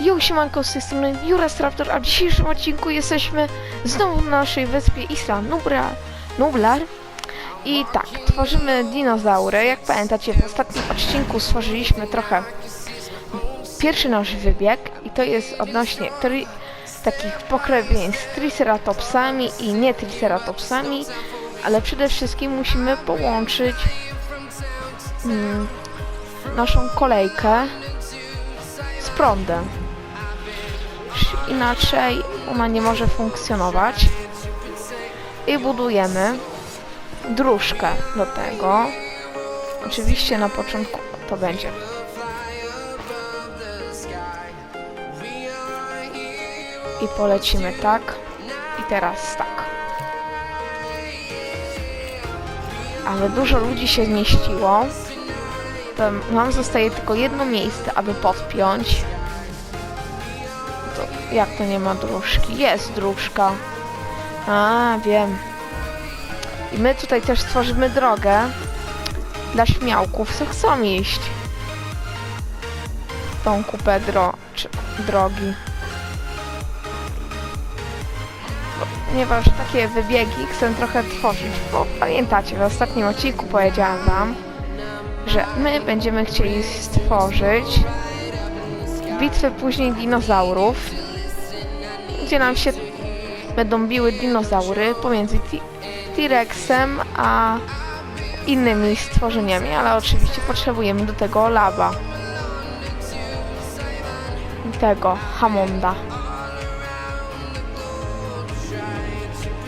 Jo, siemanko, z tej strony Raptor, a w dzisiejszym odcinku jesteśmy znowu na naszej wyspie Isla Nubra, Nublar. I tak, tworzymy dinozaury. Jak pamiętacie, w ostatnim odcinku stworzyliśmy trochę pierwszy nasz wybieg i to jest odnośnie tri, takich pokrewieństw z triceratopsami i nie triceratopsami, ale przede wszystkim musimy połączyć mm, naszą kolejkę z prądem. Inaczej ona nie może funkcjonować. I budujemy dróżkę do tego. Oczywiście na początku to będzie. I polecimy tak. I teraz tak. Ale dużo ludzi się zmieściło. To nam zostaje tylko jedno miejsce, aby podpiąć. Jak to nie ma dróżki? Jest dróżka. A, wiem. I my tutaj też stworzymy drogę dla śmiałków, co chcą iść. Tą kupę dro czy drogi. Ponieważ takie wybiegi chcę trochę tworzyć, bo pamiętacie, w ostatnim odcinku powiedziałam wam, że my będziemy chcieli stworzyć bitwę później dinozaurów, gdzie nam się będą biły dinozaury pomiędzy T-Rexem a innymi stworzeniami, ale oczywiście potrzebujemy do tego laba. I tego,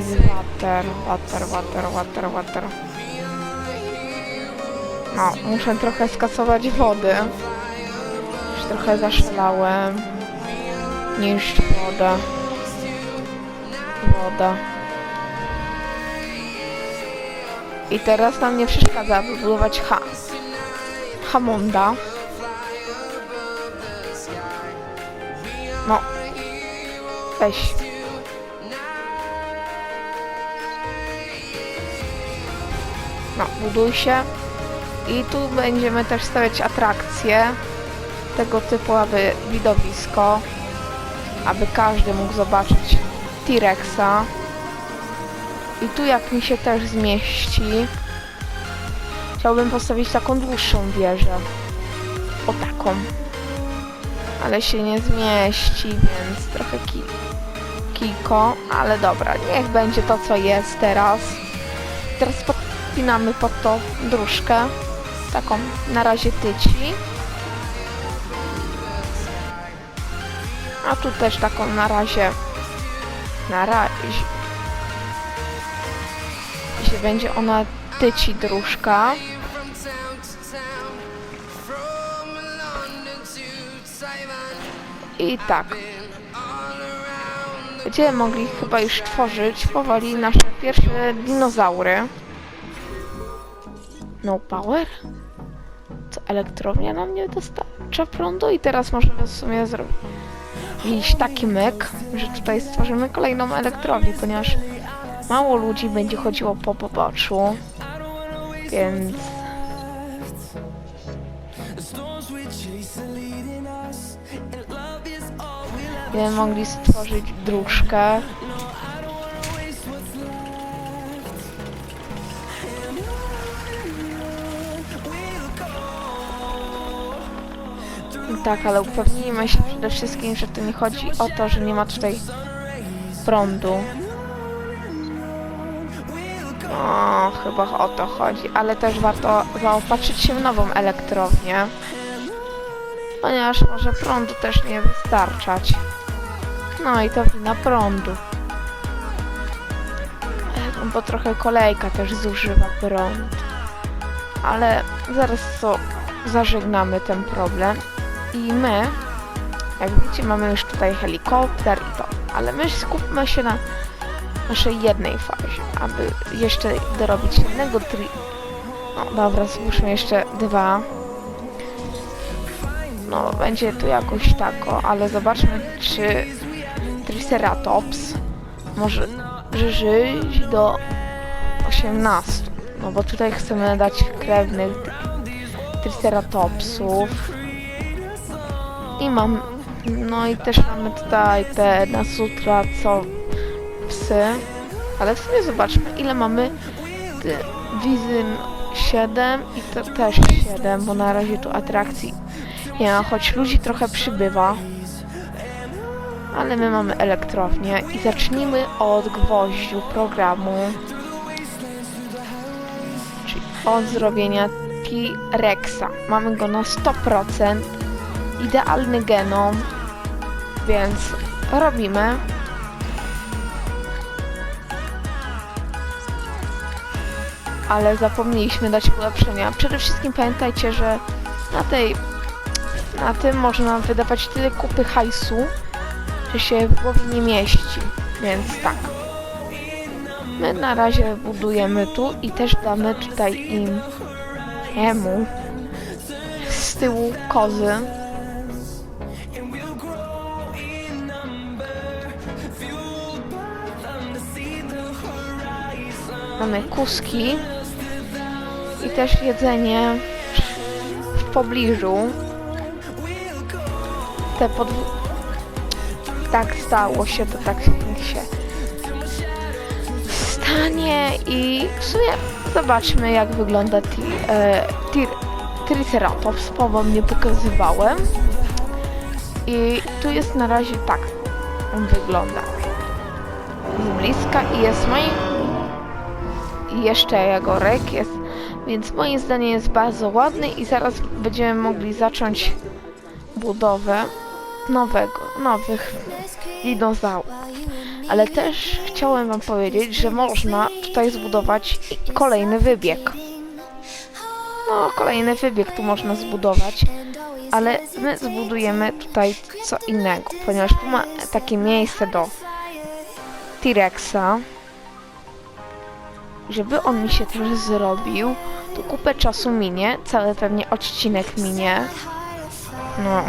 z water, water, water, water, water. No, muszę trochę skasować wody. Już trochę zaszalałem. Niszcz wodę. Woda. I teraz nam nie przeszkadza wybudować ha Hamonda. No. Weź. No, buduj się. I tu będziemy też stawiać atrakcje tego typu, aby widowisko, aby każdy mógł zobaczyć T-Rexa. I tu jak mi się też zmieści, chciałbym postawić taką dłuższą wieżę. O taką. Ale się nie zmieści, więc trochę ki kiko, ale dobra, niech będzie to co jest teraz. Teraz podpinamy pod to dróżkę. Taką na razie tyci. A tu też taką na razie. Na razie. Jeśli będzie ona tyci dróżka. I tak. Będziemy mogli chyba już tworzyć powoli nasze pierwsze dinozaury. No power? Co elektrownia nam nie dostarcza prądu i teraz możemy w sumie zrobić taki myk, że tutaj stworzymy kolejną elektrownię, ponieważ mało ludzi będzie chodziło po poboczu, więc będziemy mogli stworzyć dróżkę. Tak, ale upewnijmy się przede wszystkim, że to nie chodzi o to, że nie ma tutaj prądu. O, chyba o to chodzi, ale też warto zaopatrzyć się w nową elektrownię. Ponieważ może prądu też nie wystarczać. No i to wina prądu. Bo trochę kolejka też zużywa prąd. Ale zaraz to zażegnamy ten problem. I my, jak widzicie, mamy już tutaj helikopter i to. Ale my skupmy się na naszej jednej fazie, aby jeszcze dorobić jednego tri... No dobra, złóżmy jeszcze dwa. No, będzie tu jakoś tako, ale zobaczmy, czy Triceratops może żyć do 18. No bo tutaj chcemy dać krewnych Triceratopsów. I mam No i też mamy tutaj te nasutra, co psy. Ale w sumie zobaczmy, ile mamy ty, Wizyn 7 i to też 7, bo na razie tu atrakcji nie ma, choć ludzi trochę przybywa. Ale my mamy elektrownię i zacznijmy od gwoździu programu. Czyli od zrobienia T-Rexa. Mamy go na 100%. Idealny genom, więc robimy. Ale zapomnieliśmy dać ulepszenia. Przede wszystkim pamiętajcie, że na tej na tym można wydawać tyle kupy hajsu, że się w głowie nie mieści. Więc tak. My na razie budujemy tu i też damy tutaj im jemu z tyłu kozy. Mamy kuski i też jedzenie w pobliżu. Te podw... Tak stało się, to tak się stanie i w sumie zobaczmy jak wygląda ti, e, Triceratops, bo wam nie pokazywałem. I tu jest na razie tak on wygląda. Z bliska i jest moim i jeszcze jego rek jest, więc moim zdaniem jest bardzo ładny i zaraz będziemy mogli zacząć budowę nowego, nowych dinozaurów. Ale też chciałem wam powiedzieć, że można tutaj zbudować kolejny wybieg. No, kolejny wybieg tu można zbudować, ale my zbudujemy tutaj co innego, ponieważ tu ma takie miejsce do T-Rexa. Żeby on mi się też zrobił, to kupę czasu minie, cały pewnie odcinek minie. No,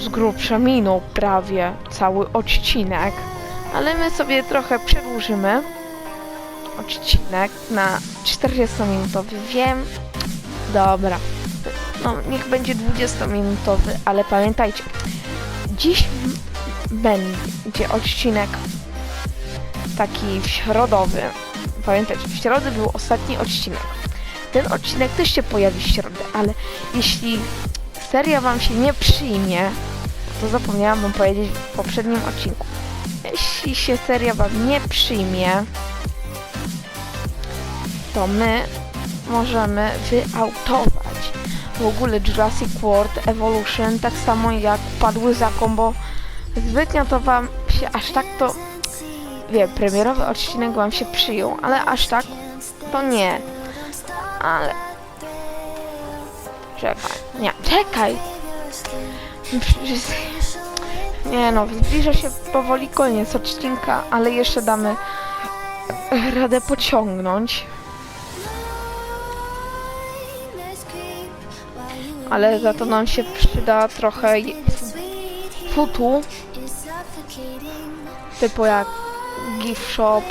z grubsza minął prawie cały odcinek, ale my sobie trochę przedłużymy odcinek na 40-minutowy. Wiem, dobra, no niech będzie 20-minutowy, ale pamiętajcie, dziś będzie odcinek taki środowy. Pamiętajcie, w środę był ostatni odcinek. Ten odcinek też się pojawi w środę, ale jeśli seria wam się nie przyjmie, to zapomniałam wam powiedzieć w poprzednim odcinku. Jeśli się seria wam nie przyjmie, to my możemy wyautować w ogóle Jurassic World Evolution, tak samo jak Padły Zakon, bo zbytnio to wam się aż tak to... Wiem, premierowy odcinek wam się przyjął, ale aż tak to nie. Ale... Czekaj, nie, czekaj! Nie no, zbliża się powoli koniec odcinka, ale jeszcze damy radę pociągnąć. Ale za to nam się przyda trochę futu, typu jak gift shop,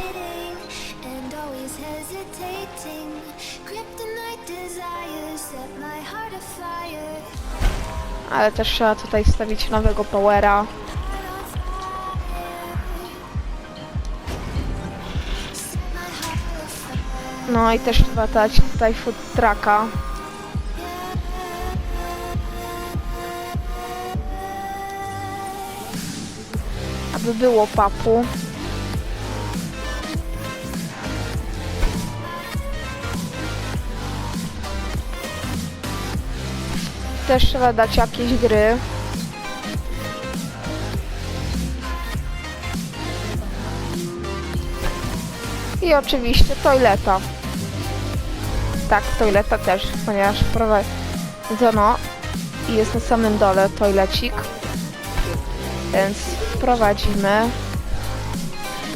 ale też trzeba tutaj wstawić nowego powera. No i też trzeba dać tutaj food trucka. Aby było papu. Też trzeba dać jakieś gry. I oczywiście toileta. Tak, toileta też, ponieważ prowadzono i jest na samym dole toilecik. Więc prowadzimy.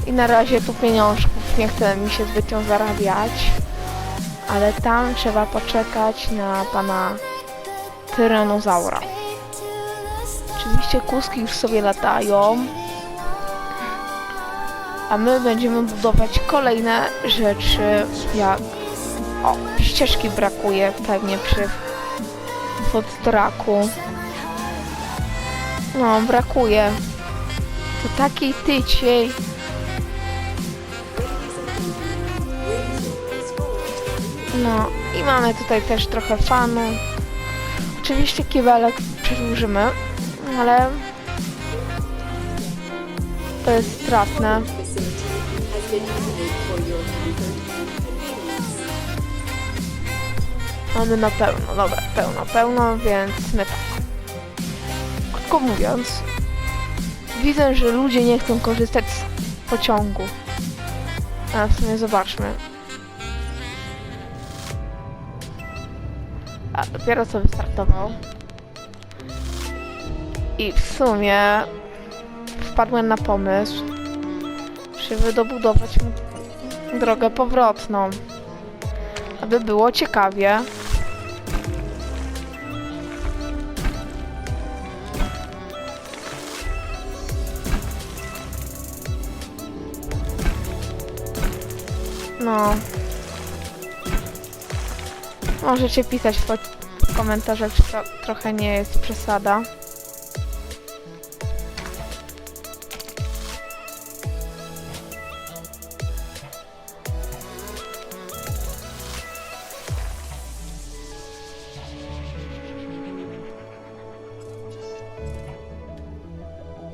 I na razie tu pieniążków nie chce mi się zbytnio zarabiać. Ale tam trzeba poczekać na pana tyranozaura. Oczywiście kuski już sobie latają. A my będziemy budować kolejne rzeczy, jak... O, ścieżki brakuje pewnie przy podtraku. No, brakuje. To takiej tyciej. No, i mamy tutaj też trochę fanów. 30 kibelek przedłużymy, ale to jest stratne. Mamy na pełno, dobra, pełno, pełno, więc my tak. Krótko mówiąc, widzę, że ludzie nie chcą korzystać z pociągu. A w sumie zobaczmy. A dopiero co wystartował. I w sumie wpadłem na pomysł, żeby dobudować mu drogę powrotną. Aby było ciekawie. No. Możecie pisać w, komentarzach, czy to trochę nie jest przesada.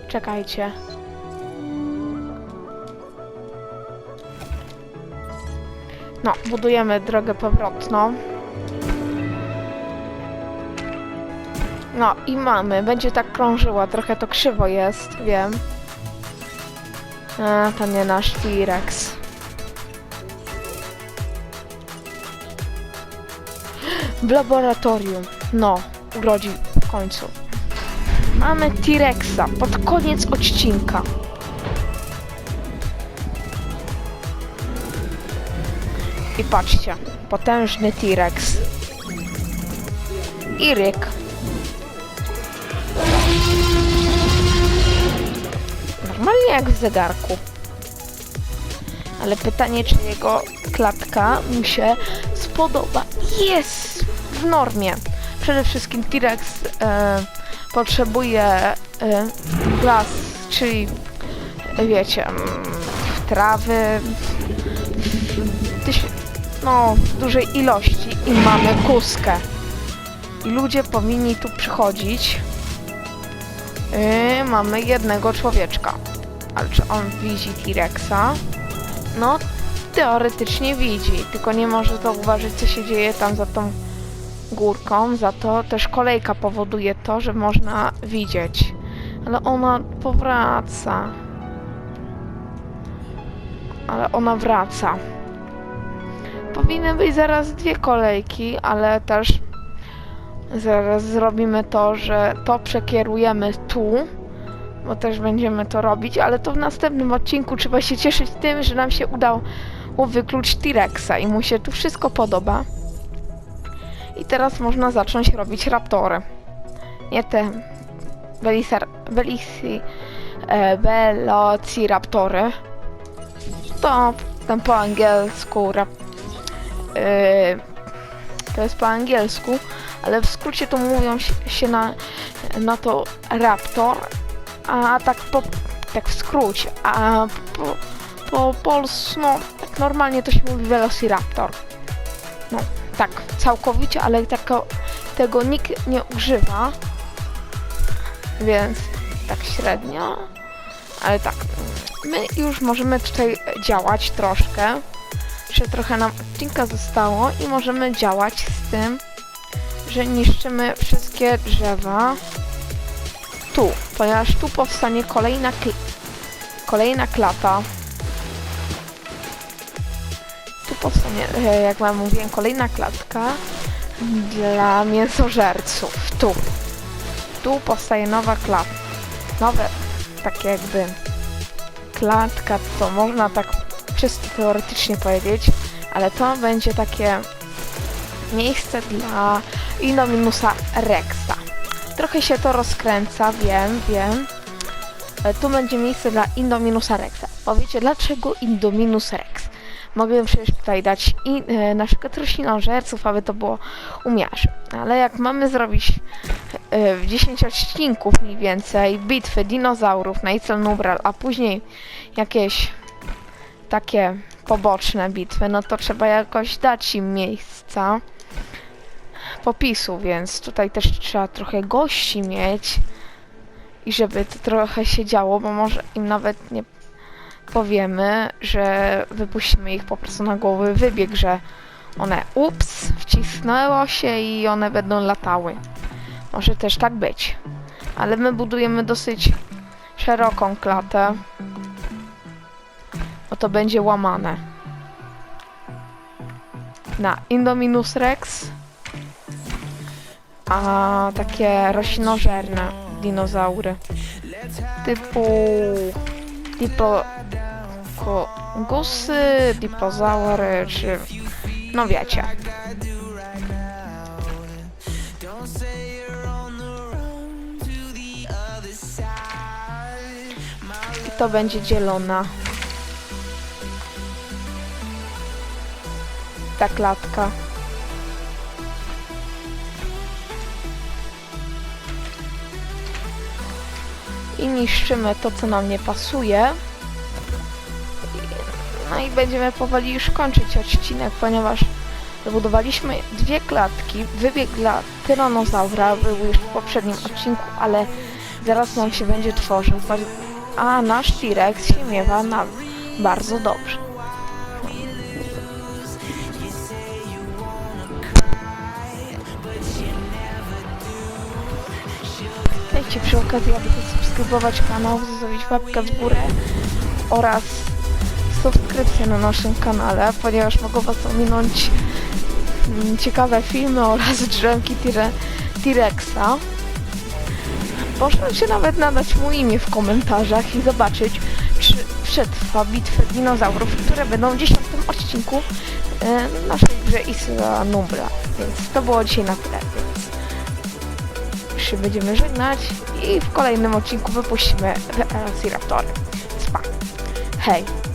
Czekajcie. No, budujemy drogę powrotną. No i mamy, będzie tak krążyła, trochę to krzywo jest, wiem. A, to nie nasz T-Rex. W laboratorium. No, urodził w końcu. Mamy T-Rexa pod koniec odcinka. I patrzcie, potężny T-Rex. I ryk. Normalnie jak w zegarku. Ale pytanie, czy jego klatka mu się spodoba. Jest w normie. Przede wszystkim T-Rex e, potrzebuje e, glas, czyli wiecie, mm, trawy, tyś, no, w dużej ilości i mamy kuskę. I ludzie powinni tu przychodzić. Yy, mamy jednego człowieczka. Ale czy on widzi T-Rexa? No, teoretycznie widzi, tylko nie może zauważyć, co się dzieje tam za tą górką. Za to też kolejka powoduje to, że można widzieć. Ale ona powraca. Ale ona wraca. Powinny być zaraz dwie kolejki, ale też zaraz zrobimy to, że to przekierujemy tu, bo też będziemy to robić, ale to w następnym odcinku trzeba się cieszyć tym, że nam się udało wykluć T-Rexa i mu się tu wszystko podoba. I teraz można zacząć robić raptory. Nie te Velisar, Velisi, e, Velociraptory. To ten po angielsku rap, e, to jest po angielsku, ale w skrócie to mówią się, na, na to raptor, a tak po, tak w skrócie, a po, po polsku, no tak normalnie to się mówi Velociraptor. No, tak całkowicie, ale tako, tego nikt nie używa, więc tak średnio, ale tak, my już możemy tutaj działać troszkę, jeszcze trochę nam odcinka zostało i możemy działać z tym, że niszczymy wszystkie drzewa tu, ponieważ tu powstanie kolejna kl kolejna klata. Tu powstanie, e, jak wam mówiłem, kolejna klatka dla mięsożerców. Tu. Tu powstaje nowa klatka. Nowe, takie jakby klatka, to można tak czysto teoretycznie powiedzieć, ale to będzie takie miejsce dla Indominusa Rexa. Trochę się to rozkręca, wiem, wiem. E, Tu będzie miejsce dla Indominusa Rexa. Powiecie, dlaczego Indominus Rex? Mogę przecież tutaj dać i e, naszych trośninożerców, aby to było umiarze. Ale jak mamy zrobić e, w 10 odcinków mniej więcej bitwy dinozaurów na Icel Nubral, a później jakieś takie poboczne bitwy, no to trzeba jakoś dać im miejsca popisu, więc tutaj też trzeba trochę gości mieć i żeby to trochę się działo, bo może im nawet nie powiemy, że wypuścimy ich po prostu na głowy wybieg, że one ups, wcisnęło się i one będą latały. Może też tak być. Ale my budujemy dosyć szeroką klatę. Bo to będzie łamane. Na Indominus Rex. A takie roślinożerne dinozaury. Typu Dipo... Ko... Gusy, dipozaury, czy... No wiecie. I to będzie dzielona. Ta klatka. I niszczymy to, co nam nie pasuje. No i będziemy powoli już kończyć odcinek, ponieważ wybudowaliśmy dwie klatki. Wybieg dla tyranozaura był już w poprzednim odcinku, ale zaraz nam się będzie tworzył. A nasz T-Rex się miewa na bardzo dobrze. Dajcie przy okazji, aby subskrybować kanał, zostawić łapkę w górę oraz subskrypcję na naszym kanale, ponieważ mogą Was ominąć mm, ciekawe filmy oraz drzemki T-Rexa. Można się nawet nadać mu imię w komentarzach i zobaczyć, czy przetrwa bitwę dinozaurów, które będą w 10 odcinku e, naszej grze Isla Nubla. Więc to było dzisiaj na tyle, więc już się będziemy żegnać i w kolejnym odcinku wypuścimy Velociraptory. Więc pa. Hej!